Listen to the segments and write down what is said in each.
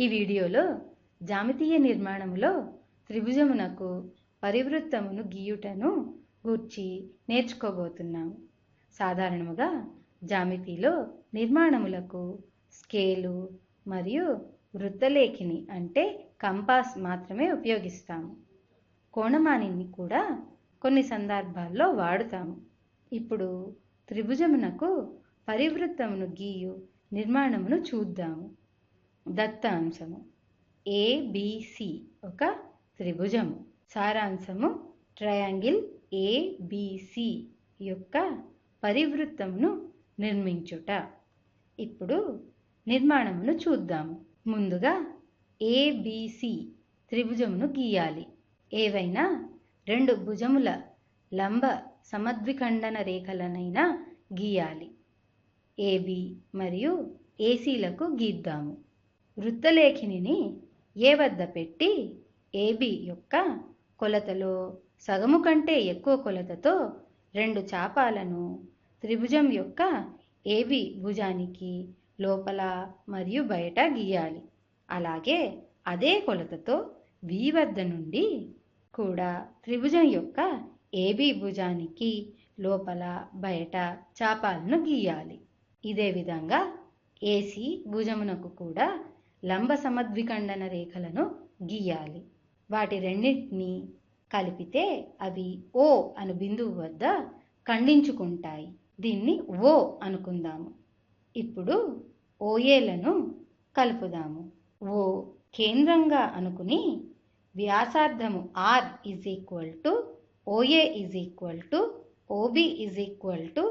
ఈ వీడియోలో జామితీయ నిర్మాణములో త్రిభుజమునకు పరివృత్తమును గీయుటను గూర్చి నేర్చుకోబోతున్నాము సాధారణముగా జామితీలో నిర్మాణములకు స్కేలు మరియు వృత్తలేఖిని అంటే కంపాస్ మాత్రమే ఉపయోగిస్తాము కోణమానిని కూడా కొన్ని సందర్భాల్లో వాడుతాము. ఇప్పుడు త్రిభుజమునకు పరివృత్తమును గీయు నిర్మాణమును చూద్దాము. దత్తాంశము. ఏబిసి ఒక త్రిభుజము. సారాంశము ట్రయాంగిల్ ఏబిసి యొక్క పరివృత్తమును నిర్మించుట. ఇప్పుడు నిర్మాణమును చూద్దాము. ముందుగా ఏబిసి త్రిభుజమును గీయాలి. ఏవైనా రెండు భుజముల లంబ సమద్విఖండన రేఖలనైనా గీయాలి. ఏబి మరియు ఏసీలకు గీద్దాము. వృత్తలేఖినిని ఏ వద్ద పెట్టి ఏబి యొక్క కొలతలో సగము కంటే ఎక్కువ కొలతతో రెండు చాపాలను త్రిభుజం యొక్క ఏబి భుజానికి లోపల మరియు బయట గీయాలి. అలాగే అదే కొలతతో వి వద్ద నుండి కూడా త్రిభుజం యొక్క ఏబి భుజానికి లోపల బయట చాపాలను గీయాలి. ఇదే విధంగా ఏసీ భుజమునకు కూడా లంబ సమద్వికండన రేఖలను గీయాలి. వాటి రెండింటినీ కలిపితే అవి ఓ అను బిందువు వద్ద ఖండించుకుంటాయి. దీన్ని ఓ అనుకుందాము. ఇప్పుడు ఓఏలను కలుపుదాము. ఓ కేంద్రంగా అనుకుని వ్యాసార్థము R is equal to OA is equal to OB is equal to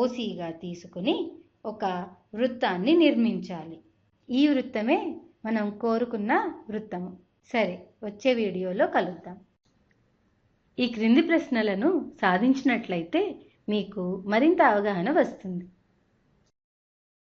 ఓసీగా తీసుకుని ఒక వృత్తాన్ని నిర్మించాలి. ఈ వృత్తమే మనం కోరుకున్న వృత్తము. సరే వచ్చే వీడియోలో కలుద్దాం. ఈ క్రింది ప్రశ్నలను సాధించినట్లయితే మీకు మరింత అవగాహన వస్తుంది.